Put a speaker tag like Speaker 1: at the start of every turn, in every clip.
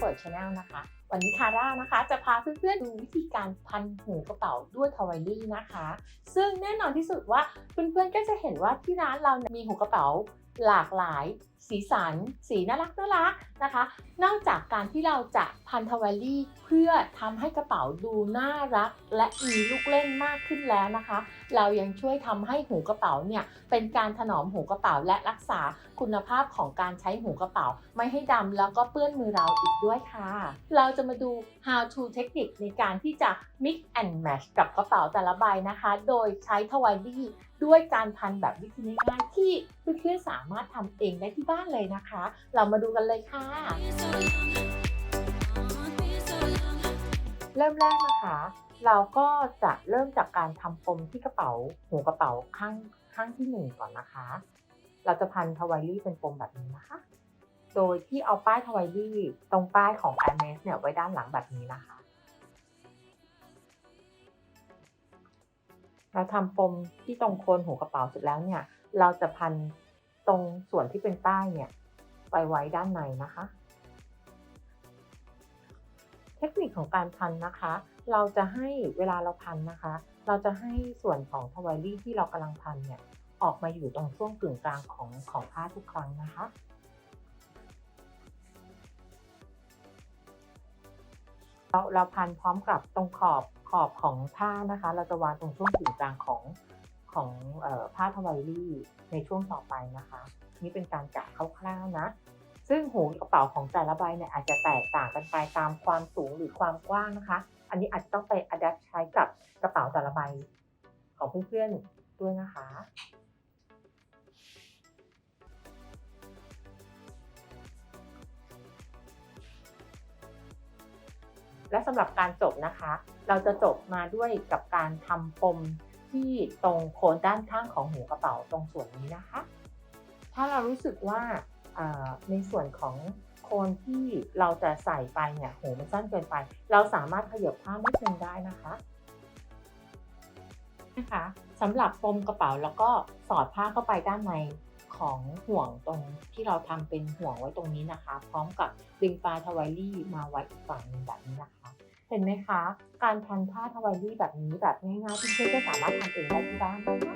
Speaker 1: Bird Channel นะคะ วันนี้คาร่านะคะ จะพาเพื่อนๆดูวิธีการพันหูกระเป๋าด้วยทวายลี่นะคะ ซึ่งแน่นอนที่สุดว่าเพื่อนๆก็จะเห็นว่าที่ร้านเรามีหูกระเป๋าหลากหลาย สีสัน สีน่ารักน่ารักนะคะ นอกจากการที่เราจะพันทวายลี่เพื่อทำให้กระเป๋าดูน่ารัก และมีลูกเล่นมากขึ้นแล้วนะคะ เรายังช่วยทำให้หูกระเป๋าเนี่ยเป็นการถนอมหูกระเป๋าและรักษาคุณภาพของการใช้หูกระเป๋า ไม่ให้ดำแล้วก็เปื้อนมือเราอีกด้วยค่ะ เราจะมาดู how to เทคนิคในการที่จะ mix and match กับกระเป๋าแต่ละใบนะคะ โดยใช้ทวายลี่ด้วยการพันแบบวิธีง่ายๆที่เพื่อนๆสามารถทำเองได้ที่บ้านเลยนะคะ เรามาดูกันเลยค่ะ เริ่มแรกนะคะ เราก็จะเริ่มจากการทำปมที่กระเป๋าหูกระเป๋าข้างข้างที่หนึ่งก่อนนะคะ เราจะพันทวายลี่เป็นปมแบบนี้นะคะ โดยที่เอาป้ายทวายลี่ตรงป้ายของ a m e s เนี่ยไว้ด้านหลังแบบนี้นะคะ เราทำปมที่ตรงโคนหูกระเป๋าเสร็จแล้วเนี่ย เราจะพันตรงส่วนที่เป็นป้ายเนี่ยไปไว้ด้านในนะคะ เทคนิคของการพันนะคะ เราจะให้เวลาเราพันนะคะ เราจะให้ส่วนของทวายลี่ที่เรากำลังพันเนี่ยออกมาอยู่ตรงช่วงกึ่งกลางของของผ้าทุกครั้งนะคะ เราเราพันพร้อมกับตรงขอบขอบของผ้านะคะ เราจะวางตรงช่วงกึ่งกลางของของออผ้าทวายลี่ในช่วงต่อไปนะคะ นี่เป็นการกะคร่าวๆนะ ซึ่งหูกระเป๋าของแต่ละใบเนี่ยอาจจะแตกต่างกันไปตามความสูงหรือความกว้างนะคะ อันนี้อาจจะต้องไปอัดแอปใช้กับกระเป๋าแต่ละใบของเพื่อนๆด้วยนะคะ และสำหรับการจบนะคะ เราจะจบมาด้วยกับการทำปมที่ตรงโคนด้านข้างของหูกระเป๋าตรงส่วนนี้นะคะ ถ้าเรารู้สึกว่าในส่วนของโคนที่เราจะใส่ไปเนี่ยหูมันสั้นเกินไป เราสามารถขยับผ้านิดนึงได้นะคะนะคะสำหรับปมกระเป๋าแล้วก็สอดผ้าเข้าไปด้านใน ของห่วงตรงที่เราทำเป็นห่วงไว้ตรงนี้นะคะ พร้อมกับดึงปลาทวายลี่มาไว้อีกฝั่งหนึงแบบนี้นะคะ เห็นไหมคะ การพันผ้าทวายลี่แบบนี้แบบง่ายๆเพื่อนๆก็สามารถทำเองได้ที่บ้านนะคะ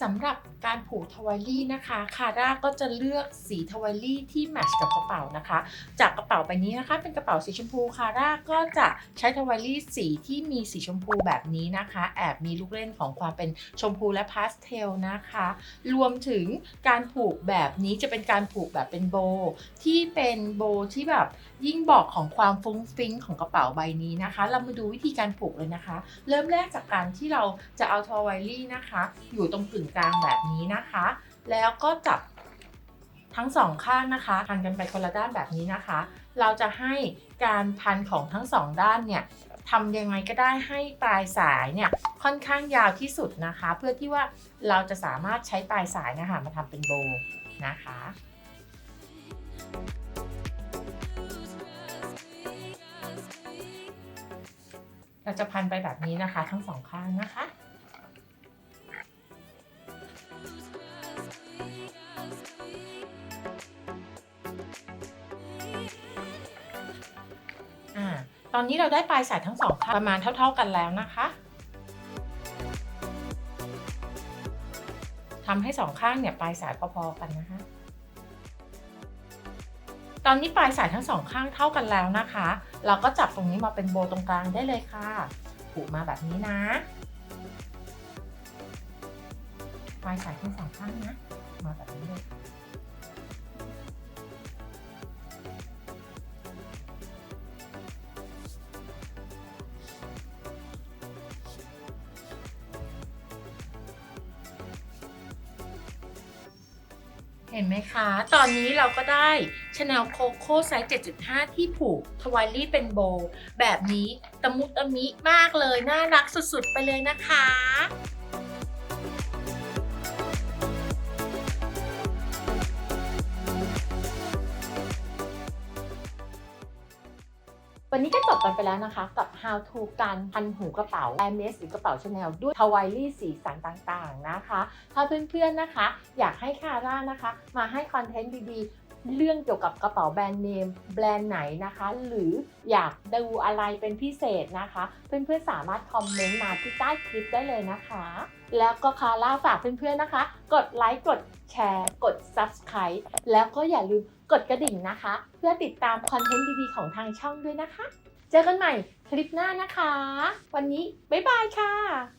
Speaker 1: สำหรับ การผูกทวายลี่นะคะคาร่าก็จะเลือกสีทวายลี่ที่แมทช์กับกระเป๋านะคะ จากกระเป๋าใบนี้นะคะ เป็นกระเป๋าสีชมพูคาร่าก็จะใช้ทวายลี่สีที่มีสีชมพูแบบนี้นะคะ แอบมีลูกเล่นของความเป็นชมพูและพาสเทลนะคะ รวมถึงการผูกแบบนี้จะเป็นการผูกแบบเป็นโบ ที่เป็นโบที่แบบยิ่งบอกของความฟุ้งฟิ้งของกระเป๋าใบนี้นะคะ เรามาดูวิธีการผูกเลยนะคะ เริ่มแรกจากการที่เราจะเอาทวายลี่นะคะ อยู่ตรงกึ่งกลางแบบนี้นะคะ แล้วก็จับทั้งสองข้างนะคะ พันกันไปคนละด้านแบบนี้นะคะ เราจะให้การพันของทั้งสองด้านเนี่ยทำยังไงก็ได้ให้ปลายสายเนี่ยค่อนข้างยาวที่สุดนะคะ เพื่อที่ว่าเราจะสามารถใช้ปลายสายนะคะมาทำเป็นโบนะคะเราจะพันไปแบบนี้นะคะ ทั้งสองข้างนะคะ อนนี้เราได้ปลายสายทั้งสองข้างประมาณเท่า ๆกันแล้วนะคะทำให้สองข้างเนี่ยปลายสายพอๆกันนะคะตอนนี้ปลายสายทั้งสองข้างเท่ากันแล้วนะคะ เราก็จับตรงนี้มาเป็นโบตรงกลางได้เลยค่ะ ผูกมาแบบนี้นะ ปลายสายทั้งสองข้างนะ มาแบบนี้เลย ห็นไหมคะ ตอนนี้เราก็ได้ชาแนลโคโค่ไซส์ 7.5 ที่ผูกทวายลี่เป็นโบ แบบนี้ตะมุตะมิมากเลย น่ารักสุดๆ ไปเลยนะคะ วันนี้ก็จบกันไปแล้วนะคะ กับ how to การพันหูกระเป๋า Hermes หรือกระเป๋า Chanel ด้วยทวายลี่สีสันต่างๆนะคะ ถ้าเพื่อนๆนะคะ อยากให้คาร่านะคะ มาให้คอนเทนต์ดีๆ เรื่องเกี่ยวกับกระเป๋าแบรนด์เนมแบรนด์ไหนนะคะ หรืออยากดูอะไรเป็นพิเศษนะคะ เพื่อนๆสามารถคอมเมนต์มาที่ใต้คลิปได้เลยนะคะ แล้วก็คาร่าฝากเพื่อนๆนะคะ กดไลค์กดแชร์ กด Subscribe แล้วก็อย่าลืม กดกระดิ่งนะคะ เพื่อติดตามคอนเทนต์ดีๆ ของทางช่องด้วยนะคะ เจอกันใหม่คลิปหน้านะคะ วันนี้ บ๊ายบายค่ะ